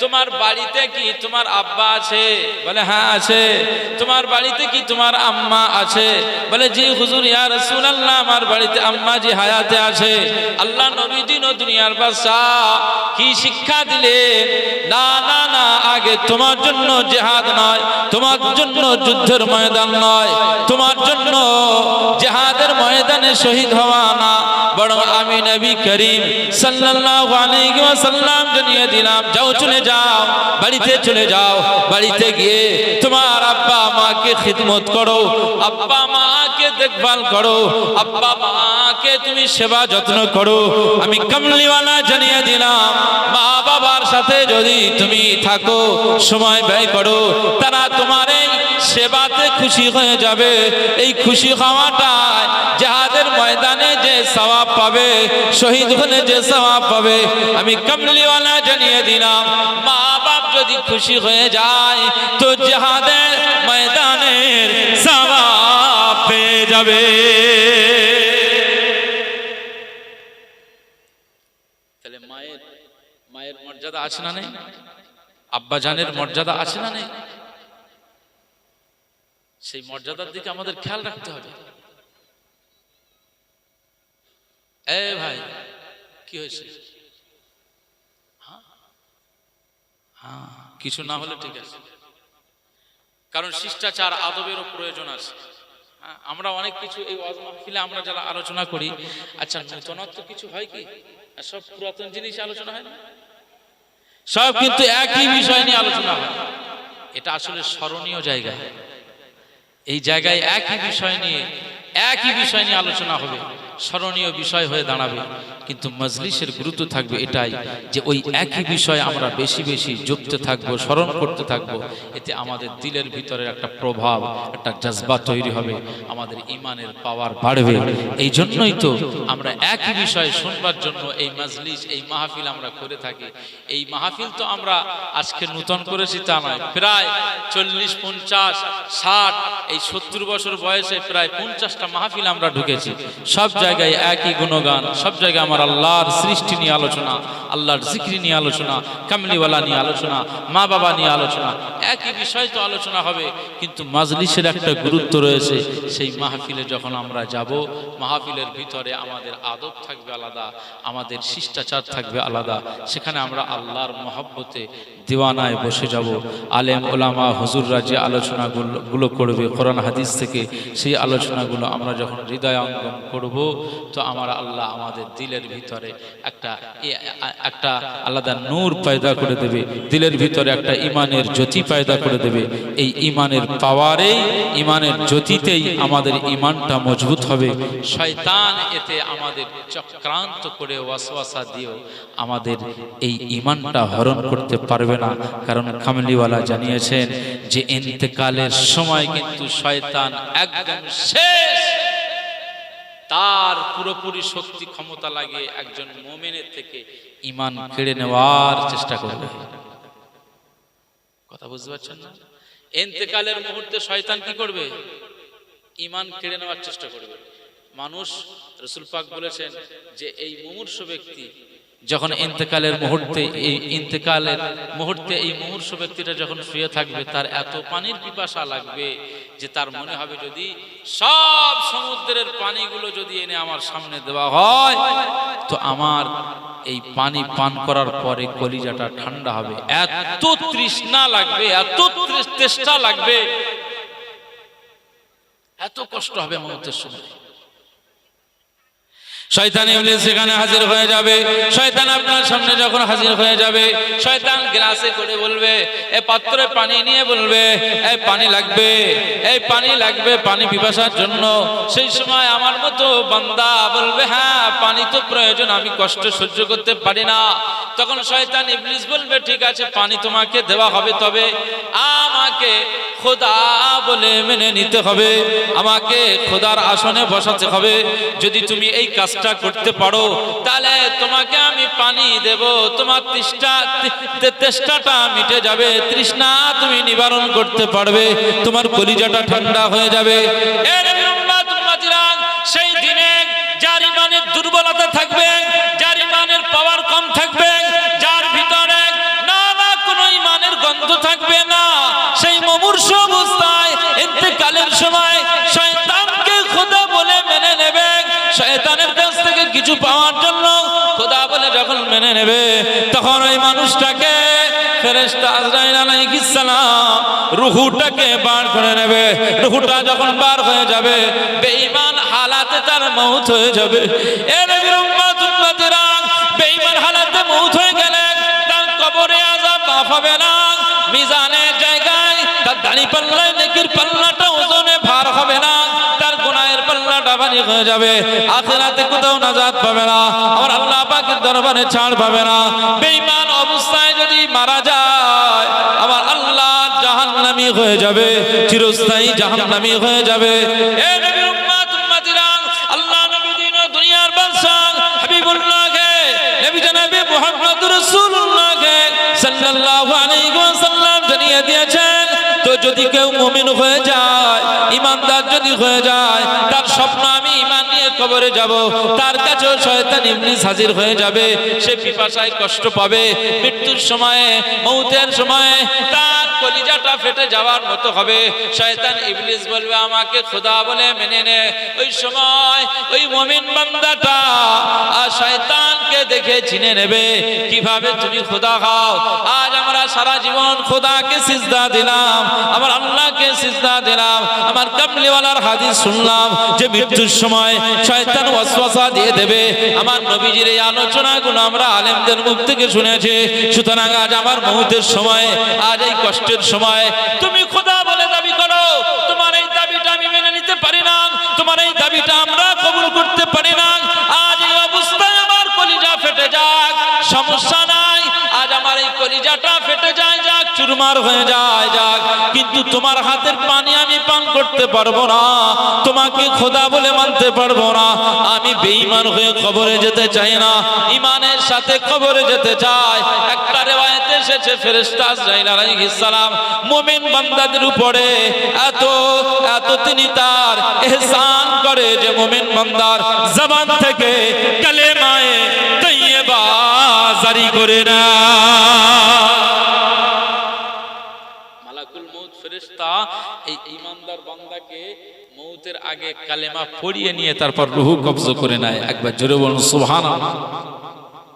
তোমার বাড়িতে কি তোমার আব্বা আছে? বলে হ্যাঁ আছে। তোমার বাড়িতে কি তোমার আম্মা আছে? বলে, জি হুজুর, ইয়া রাসূলুল্লাহ, আমার বাড়িতে আম্মা জি হায়াতে আছে। আল্লাহ নবী দিন ও দুনিয়ার বাসা কি শিক্ষা দিলেন? না না না আগে তোমার জন্য জেহাদ নয়, তোমার জন্য যুদ্ধের ময়দান নয়, তোমার জন্য জেহাদের ময়দানে শহীদ হওয়া না, বরং আমি নবী করিম সাল্লাল্লাহু আলাইহি ওয়াসাল্লাম জানিয়ে দিলাম, যাও চলে যাও, বাড়িতে চলে যাও, বাড়িতে গিয়ে তোমার আব্বা মাকে খিদমত করো, আব্বা মাকে দেখভাল করো, আব্বা মাকে তুমি সেবা যত্ন করো, আমি কামলিওয়ালা জানিয়ে দিলাম মা বাবার সাথে যদি তুমি থাকো সময় ব্যয় করো। তারা তোমার এই সেবাতে খুশি হয়ে যাবে। এই খুশি হওয়াটাই জাহাদের ময়দানে যে সওয়াব পাবে, শহীদ হলে যে সওয়াব পাবে, আমি কমলিওয়ালা জানিয়ে দিলাম মা বাপ যদি খুশি হয়ে যায়, তো জাহাদের ময়দানের সওয়াব পেয়ে যাবে। তাহলে মায়ের মায়ের মর্যাদা আছে না নেই? আব্বা জানের মর্যাদা আছে না নেই? সেই মর্যাদার দিকে আমাদের খেয়াল রাখতে হবে। এ ভাই কি হয়েছে? হ্যাঁ? হ্যাঁ কিছু না হলে ঠিক আছে। কারণ শিষ্টাচার আদবেরও প্রয়োজন আছে। হ্যাঁ, আমরা অনেক কিছু এই মাহফিলে আমরা যারা আলোচনা করি আচ্ছা নূতনত্ব কিছু হয় কি? সব পুরাতন জিনিস আলোচনা হয় না? সব কিন্তু একই বিষয় নিয়ে আলোচনা হয়। এটা আসলে স্মরণীয় জায়গা। এই জায়গায় একই বিষয় নিয়ে, একই বিষয় নিয়ে আলোচনা হবে। স্মরণীয় বিষয় হয়ে দাঁড়াবে। কিন্তু মজলিসের গুরুত্ব থাকবে এটাই যে ওই একই বিষয়ে আমরা বেশি বেশি যুক্ত থাকব, স্মরণ করতে থাকব। এতে আমাদের দিলের ভিতরে একটা প্রভাব, একটা জজবা তৈরি হবে, আমাদের ইমানের পাওয়ার বাড়বে। এই জন্যই তো আমরা একই বিষয়ে শুনবার জন্য এই মজলিস, এই মাহফিল আমরা করে থাকি। এই মাহফিল তো আমরা আজকে নূতন করেছি তা নয়, প্রায় চল্লিশ, পঞ্চাশ, ষাট, এই সত্তর বছর বয়সে প্রায় পঞ্চাশটা মাহফিল আমরা ঢুকেছি। সব জায়গায় একই গুণগান, সব জায়গায় আমার আল্লাহর সৃষ্টি নিয়ে আলোচনা, আল্লাহর জিক্রি নিয়ে আলোচনা, কামলিওয়ালা নিয়ে আলোচনা মা বাবা নিয়ে আলোচনা, একই বিষয় তো আলোচনা হবে, কিন্তু মাজলিসের একটা গুরুত্ব রয়েছে, সেই মাহফিলে যখন আমরা যাব, মাহফিলের ভিতরে আমাদের আদব থাকবে আলাদা, আমাদের শিষ্টাচার থাকবে আলাদা, সেখানে আমরা আল্লাহর মহব্বতে দিওয়ানায় বসে যাব। আলেম, ওলামা, হুজুররা যে আলোচনাগুলো, গুলো করবে, কোরআন, হাদিস থেকে সেই আলোচনাগুলো আমরা যখন হৃদয়াঙ্গম করব, তো আমার আল্লাহ আমাদের দিলের ভিতরে একটা একটা আলাদা নূর পয়দা করে দেবে, দিলের ভিতরে একটা ইমানের জ্যোতি পয়দা করে দেবে। এই ইমানের পাওয়ারেই, ইমানের জ্যোতিতেই আমাদের ইমানটা মজবুত হবে। শয়তান এতে আমাদের চক্রান্ত করে ওয়াসওয়াসা দিয়েও আমাদের এই ইমানটা হরণ করতে পারবে না। কারণ খামলিওয়ালা জানিয়েছেন যে, ইন্তেকালের সময় কিন্তু শয়তান একদম শেষ তার পুরোপুরি শক্তি ক্ষমতা লাগে একজন মোমেনের থেকে ইমান কেড়ে নেওয়ার চেষ্টা করবে। কথা বুঝতে পারছেন না? এন্তেকালের মুহূর্তে শয়তান কি করবে? ইমান কেড়ে নেওয়ার চেষ্টা করবে। মানুষ রসুল পাক বলেছেন যে এই মুমূর্ষ ব্যক্তি যখন ইন্তেকালের মুহূর্তে এই ইন্তেকালের মুহূর্তে এই মুমূর্ষ ব্যক্তিটা যখন শুয়ে থাকবে, তার এত পানির পিপাসা লাগবে যে তার মনে হবে যদি সব সমুদ্রের পানিগুলো যদি এনে আমার সামনে দেওয়া হয়, তো আমার এই পানি পান করার পরে কলিজাটা ঠান্ডা হবে। এত তৃষ্ণা লাগবে, এত তৃষ- তেষ্টা লাগবে, এত কষ্ট হবে মৌতের সময় শয়তান ইবলিস সেখানে হাজির হয়ে যাবে। শয়তান আপনার সামনে যখন হাজির হয়ে যাবে, শয়তান গ্লাসে করে বলবে, এ পাত্রে পানি নিয়ে বলবে এই পানি লাগবে এই পানি লাগবে পানি পিপাসার জন্য। সেই সময় আমার মতো বান্দা বলবে হ্যাঁ পানি তো প্রয়োজন, আমি কষ্ট সহ্য করতে পারি না। তখন শয়তান ইবলিস বলবে, ঠিক আছে, পানি তোমাকে দেওয়া হবে তবে। আমার আমাকে খোদা বলে মেনে নিতে হবে। আমাকে খোদার আসনে বসাতে হবে। যদি তুমি এই কাজটা করতে পারো, তাহলে তোমাকে আমি পানি দেব। তোমার তৃষ্ঠা তেষ্টাটা মিটে যাবে। তৃষ্ণা তুমি নিবারণ করতে পারবে। তোমার কলিজাটা ঠান্ডা হয়ে যাবে। এর নেবে। তখন ওই মানুষটাকে ফেরেশতা আজরাইল আলাইহিস সালাম রুহুটাকে বার করে নেবে। রুহুটা যখন বার হয়ে যাবে, বেঈমান হালাতে তার মৌত হয়ে যাবে। এ নবীর উম্মত, উম্মতেরা, বেঈমান হালাতে মৌত হয়ে গেলে তার কবরে আযাব মাফ হবে না। মিজানের জায়গায় তার দাড়ি পাল্লায়, নেকির পাল্লাটা পাল্লাটা হয়ে যাবে। আখিরাতে কোথাও নাজাত পাবে না। আমার আল্লাহ পাকের দরবারে ছাড় পাবে না। বেঈমান অবস্থায় যদি মারা যায়, আমার আল্লাহ জাহান্নামী হয়ে যাবে। চিরস্থায়ী জাহান্নামী হয়ে যাবে। এ নবীর উম্মত উম্মতিরা আল্লাহ নবী দিন দুনিয়ার বাদশা হাবিবুল্লাহকে, নবী জনাবে মুহাম্মদ রাসূলুল্লাহকে, সাল্লাল্লাহু আলাইহি ওয়াসাল্লাম জানিয়ে দিয়েছেন তো যদি কেউ মমিন হয়ে যায় ইমানদার যদি হয়ে যায় তার স্বপ্ন আমি ইমান কবরে যাব, তার কাছেও শয়তান ইবলিস হাজির হয়ে যাবে, সে পিপাসায় কষ্ট পাবে। মৃত্যুর সময়ে, মৌতের সময়ে তার কলিজাটা ফেটে যাওয়ার মতো হবে। শয়তান ইবলিস বলবে, আমাকে খোদা বলে মেনে নে। ওই সময় ওই মমিন বান্দাটা আর শয়তানকে দেখে চিনে নেবে, কীভাবে তুমি খোদা খাও? আজ আমরা সারা জীবন খোদাকে সিজদা দিলাম, আমার আল্লাহকে সিজদা দিলাম, আমার কামলিওয়ালার হাদিস শুনলাম যে মৃত্যুর সময় শয়তান ওয়াসওয়াসা দিয়ে দেবে। আমার নবীজির এই আলোচনাগুলো আমরা আলেমদের মুখ থেকে শুনেছি। সুতরাং আজ আমার মৌতের সময়, আজ এই কষ্টের সময়। তুমি খোদা বলে দাবি করো, তোমার এই দাবিটা আমি মেনে নিতে পারি না, তোমার এই দাবিটা আমরা কবুল করতে পারি না। আজ এই অবস্থায় আমার কলিজা ফেটে যাক, সমস্যা নাই। আজ আমার এই কলিজাটা ফেটে যাক চুরমার হয়ে যায়, যাক। কিন্তু তোমার হাতের পানি আমি পান করতে পারব না। তোমাকে খোদা বলে মানতে পারব না। আমি বেঈমান হয়ে কবরে যেতে চাই না। ইমানের সাথে কবরে যেতে চাই। একটা রেওয়ায়েতে এসেছে ফেরেশতা আজরাইল আলাইহিস সালাম। মুমিন বান্দাদের উপরে এত এত তিনি তার ইহসান করে যে মুমিন বান্দার জবান থেকে কালেমায়ে তৈয়বা জারি করে না এই ঈমানদার বান্দাকে মৌতের আগে কালেমা পড়িয়ে নিয়ে তারপর রুহু কবজ করে নেয়। একবার জোরে বলুন, সুবহানাল্লাহ।